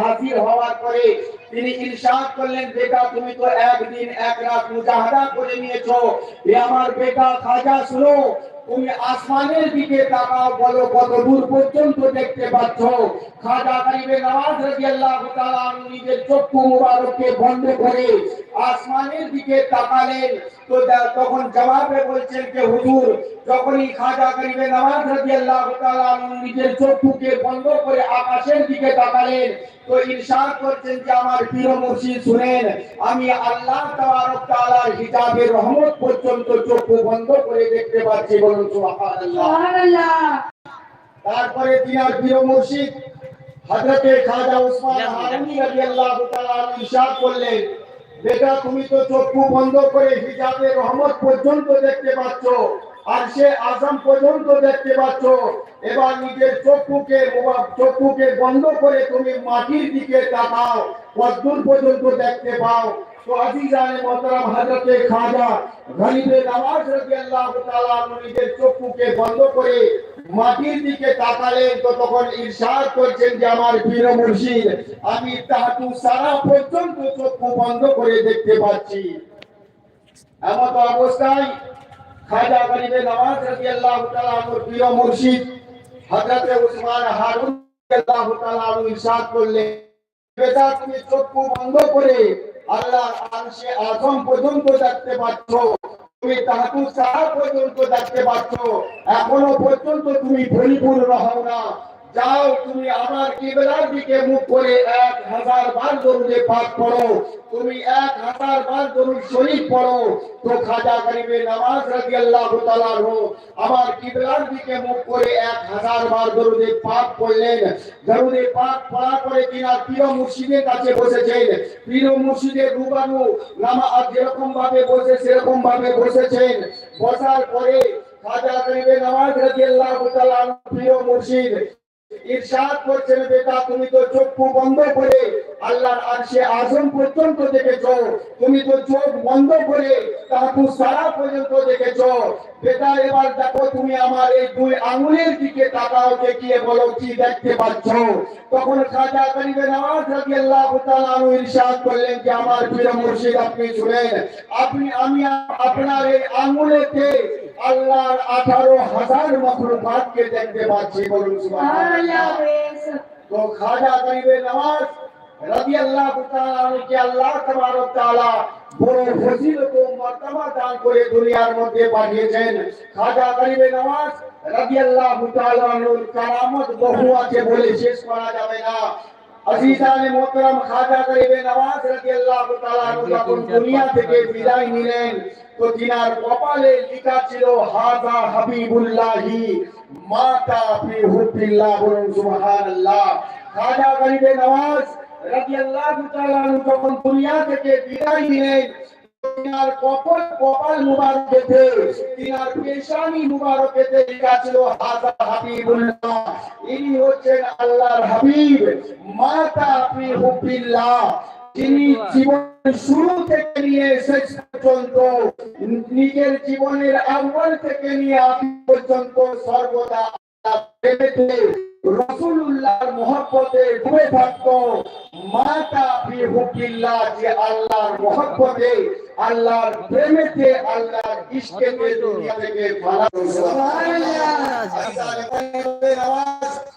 হাজির হওয়ার পরে তিনি ইরশাদ করলেন, বেটা, তুমি তো একদিন এক রাত মুজাহাদা করে নিয়েছো। আমার বেটা খাজা, শুনো তুমি আসমানের দিকে তাকাও, বলো, কত দূর পর্যন্ত দেখতে পাচ্ছ? খাজা গরিবে নওয়াজ রাদিয়াল্লাহু তাআলা নিজের চক্ষু মুবারককে বন্ধ করে আসমানের দিকে তাকালেন। তো তখন জবাবে বলছেন যে, হুজুর, যখনই খাজা গরিবে নওয়াজ রাদিয়াল্লাহু তাআলা নিজের চক্ষুকে বন্ধ করে আকাশের দিকে তাকালেন তো ইরশাদ করছেন যে আমার প্রিয় মুর্শিদ শুনেন আমি আল্লাহ তাবারক তাআলার হিজাবের রহমত পর্যন্ত চক্ষু বন্ধ করে দেখতে পাচ্ছি বলুন সুবহানাল্লাহ। সুবহানাল্লাহ। তারপরে তিনার প্রিয় মুর্শিদ হযরতে খাজা উসমান হারুনি রাদিয়াল্লাহু তাআলা ইরশাদ করলেন বেটা তুমি তো চক্ষু বন্ধ করে হিজাবের রহমত পর্যন্ত দেখতে পাচ্ছ। আর সে আজম পর্যন্ত দেখতে পাচ্ছ। এবার নিজের চক্ষুকে চক্ষুকে বন্ধ করে তুমি মাটির দিকে তাকাও কদ্দূর পর্যন্ত দেখতে পাও। তো খাজা গরিবে নিজের চক্ষুকে বন্ধ করে মাটির দিকে তাকালেন। ইরশাদ করছেন যে, আমার পীর মুর্শিদ, আমি তাহাতু সারা পর্যন্ত চক্ষু বন্ধ করে দেখতে পাচ্ছি। এমত অবস্থায় খাজা গরিবে নওয়াজ রাদিয়াল্লাহু তাআলা আনহুর প্রিয় মুর্শিদ হযরতে উসমান হারুন রাদিয়াল্লাহু তাআলা ইরশাদ করলেন বেটা তুমি চক্ষু বন্ধ করে আল্লাহর আরশে আজম পর্যন্ত দেখতে পাচ্ছ, তুমি তাহাতু সাহা পর্যন্ত দেখতে পাচ্ছ, এখনও পর্যন্ত তুমি পরিপূর্ণ হও না। যাও তুমি আমার কিবলার দিকে মুখ করে এক হাজার বার দরুদে পাক পড়ো। তুমি এক হাজার বার দরুদ শরীফ পড়ো। তো খাজা গরিবে নামাজ রাদিয়াল্লাহু তাআলা আনহু, আমার কিবলার দিকে মুখ করে এক হাজার বার দরুদে পাক পড়লেন দরুদে পাক পড়ার পরে তিনার প্রিয় মুর্শিদের কাছে বসেছেন। প্রিয় মুর্শিদের রুবানু নামা যেরকম ভাবে বসে, সেরকম ভাবে বসেছেন। বসার পরে খাজা গরিবে নামাজ রাদিয়াল্লাহু তাআলা আনহু, প্রিয় মুর্শিদ ইরশাদ করছেন, বেটা, তুমি তো চক্ষু বন্ধ করে আল্লাহর আরশে আজম পর্যন্ত দেখেছ। তুমি তো চোখ বন্ধ করে তাহাতু সারা পর্যন্ত দেখেছ। বেটা, এবার দেখো, তুমি আমার এই দুই আঙুলের দিকে তাকাও বলো, কি দেখতে পাচ্ছ? তখন খাজা গরিবে ইরশাদ করলেন যে, আমার প্রিয় মুর্শিদ, আপনি শুনেন, আপনি, আমি আপনার এই আঙুলেতে আল্লাহর আঠারো হাজার মখলুকাতকে দেখতে পাচ্ছি বলুন তো খাজা গরিবে নওয়াজ রাদিয়াল্লাহু তাআলা আনহুকে আল্লাহ তাবারক তাআলা বড় ফজিলত ও মার্তবা দান করে দুনিয়ার মধ্যে পাঠিয়েছেন। খাজা গরিবে রাদিয়াল্লাহু তাআলা আনহুর কারামত বহু আছে বলে শেষ করা যাবে না। আজিজানে মোহতারাম খাজা গরিবে নওয়াজ রাদিয়াল্লাহু তাআলা যখন দুনিয়া থেকে বিদায় নিলেন তো তিনার কপালে লেখা ছিল হাজা হাবিবুল্লাহি মাতা ফি হুবিল্লাহ বলুন সুবহানাল্লাহ। খাজা গরিবে নওয়াজ রাদিয়াল্লাহু তাআলা যখন দুনিয়া থেকে বিদায় নিলেন তিনার কপাল কপাল মুবারকেতে তিনার পেশানি মুবারকেতে লেখা ছিল হাজা হাবিবুল্লাহ ইনি হচ্ছেন আল্লাহর হাবিব মাতা ফি হুবিল্লাহ যিনি জীবনের শুরু থেকে নিয়ে শেষ পর্যন্ত নিজের জীবনের আউয়াল থেকে নিয়ে আখি পর্যন্ত সর্বদা রসুল্লাহর মহব্বতে ডুবে থাকতো। মাতা ফি হুবিল্লাহ যে আল্লাহর মহব্বতে আল্লাহর প্রেমেতে আল্লাহর ইশকেতে দুনিয়া থেকে ফালা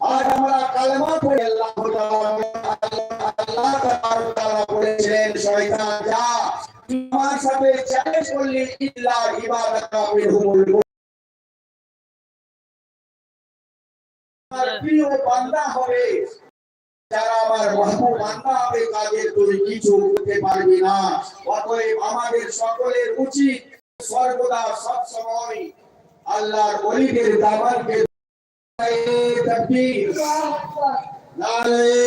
আর আমরা কালেমা পড়ে আল্লাহ আল্লাহ তাআলা বলেছেন শয়তান যা আমার সাথে চ্যালেঞ্জ করলি ইল্লা ইবাদাতা মিনহুমুল তুমি কিছু করতে পারবি না। অতএব আমাদের সকলের উচিত সর্বদা সব সময় আল্লাহর ওলিদের तकबीर नारे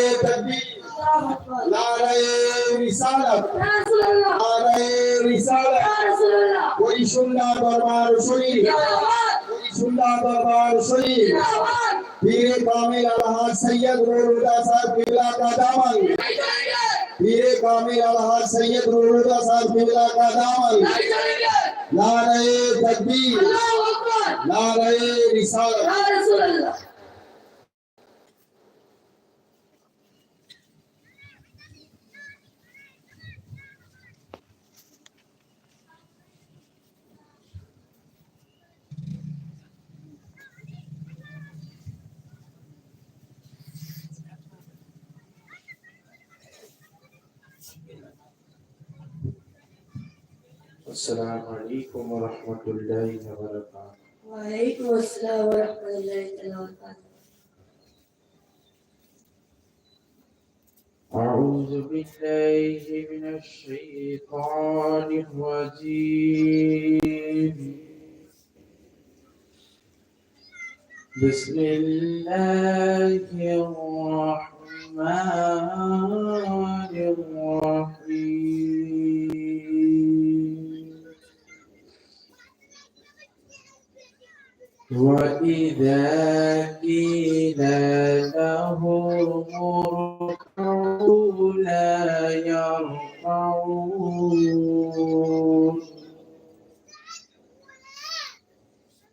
कोई सुंदर दरबार कोई सुंदर दरबार सुनी कामिल अलहाज सैयद रोरुदा साहब बिरला का दामन पीरे कामिल अलहाज सैयद रोरुदा साहब बिरला का दामन नारे तकबीर নারায়ে রিসালাত رسول রাসূলুল্লাহ السلام عليكم ورحمة الله وبركاته. وعليكم السلام ورحمة الله تعالى وبركاته. أعوذ بالله من الشيطان الرجيم. بسم الله الرحمن وإذا قيل لهم اركعوا لا يركعون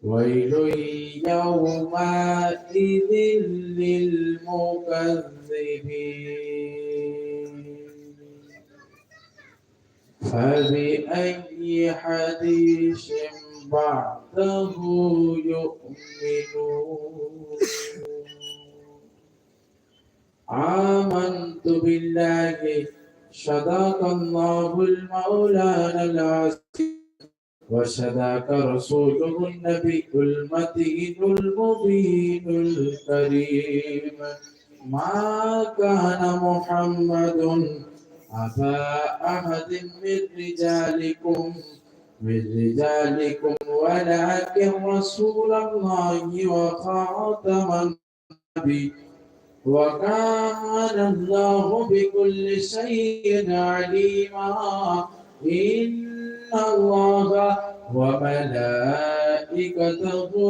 ويل يومئذ للمكذبين فبأي حديث بعده يؤمنون آمنت بالله صدق الله المولانا العزيز وصدق رسوله النبي المتين المبين الكريم ما كان محمد أبا أحد من رجالكم من رجالكم ولكن رسول الله وخاتم النبي. وكان الله بكل شيء عليما. إن الله وملائكته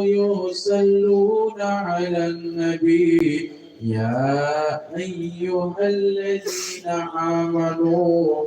يصلون على النبي. يا أيها الذين آمنوا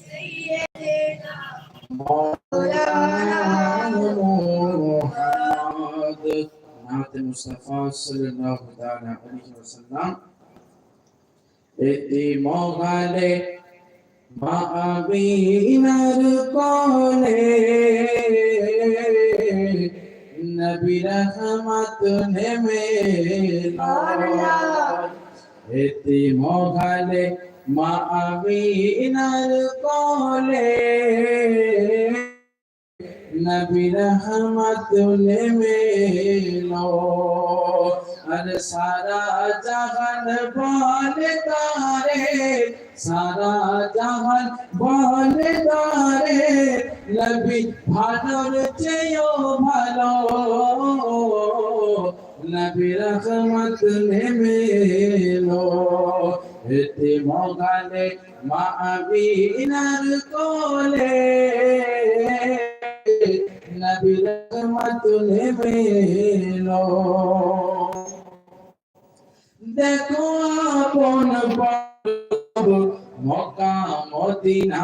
মহালে মাবিনার কোলে নবী নেমে এতে মহালে মা আমিনার কোলে নবী রহমত নেমেলো আর সারা জাহান বলে তারে, সারা জাহান বলে তারে, নবী ভালোর চেয়েও ভালো। নবী রহমত নেমেলো এতে মগালে মা আবিনার কোলে। নবীর রহমত নেমেলো দেখো আপন মক্কা মদিনা